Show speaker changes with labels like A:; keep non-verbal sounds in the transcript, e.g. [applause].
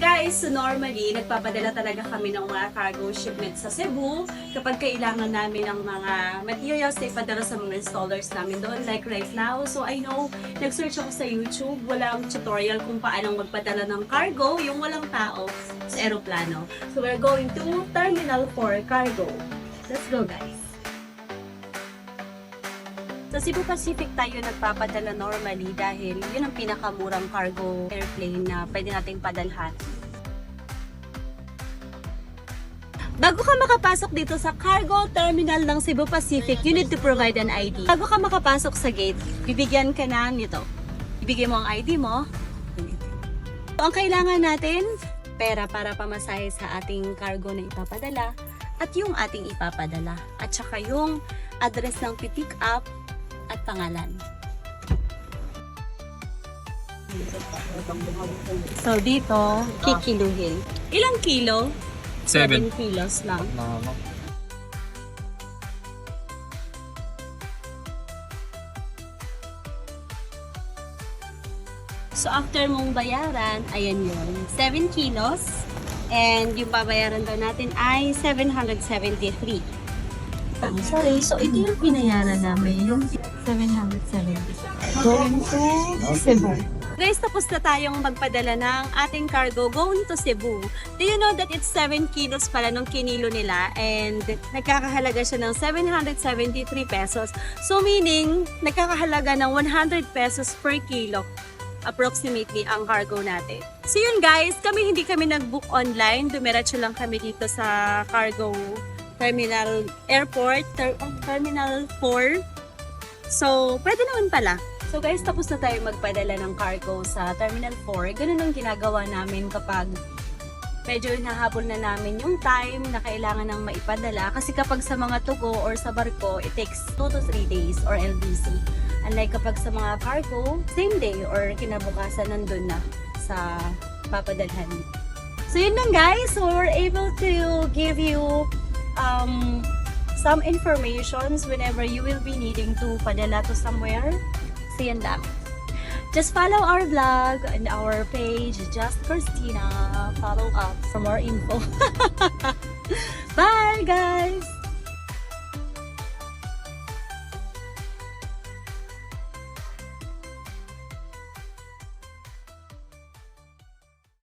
A: guys, so normally, nagpapadala talaga kami ng mga cargo shipment sa Cebu kapag kailangan namin ng mga materials na ipadala sa mga installers namin doon, like right now. So I know, nag-search ako sa YouTube, walang tutorial kung paano magpadala ng cargo, yung walang tao sa aeroplano. So we're going to Terminal 4 Cargo. Let's go guys! Sa Cebu Pacific tayo nagpapadala normally dahil yun ang pinakamurang cargo airplane na pwede nating padalhan. Bago ka makapasok dito sa cargo terminal ng Cebu Pacific, you need to provide an ID. Bago ka makapasok sa gate, bibigyan ka ng nito. Ibigay mo ang ID mo. Ang kailangan natin, pera para pamasahe sa ating cargo na ipapadala at yung ating ipapadala. At saka yung address ng pick up at pangalan. So dito, kikiluhin. Ilang kilo?
B: Seven.
A: kilos lang. So after mong bayaran, ayan yun, 7 kilos. And yung babayaran daw natin ay 773.
C: Sorry, so ito yung pinayaran namin, yung 770. Going to Cebu.
A: Guys, tapos na tayong magpadala ng ating cargo going to Cebu. Do you know that it's 7 kilos pala nung kinilo nila and nagkakahalaga siya ng 773 pesos. So meaning, nagkakahalaga ng 100 pesos per kilo approximately ang cargo natin. So yun guys, kami hindi kami nag-book online. Dumiretso lang kami dito sa cargo terminal airport, ter- oh, terminal 4. So, pwede naman pala. So guys, tapos na tayo magpadala ng cargo sa Terminal 4. Ganun ang ginagawa namin kapag medyo nahabol na namin yung time na kailangan ng maipadala. Kasi kapag sa mga tugo or sa barko, it takes 2 to 3 days or LBC. Unlike kapag sa mga cargo, same day or kinabukasan nandun na sa papadalhan. So yun lang guys, so we're able to give you um, some informations whenever you will be needing to padala to somewhere. So yan lang. Just follow our vlog and our page, Just Christina. Follow up for more info. [laughs]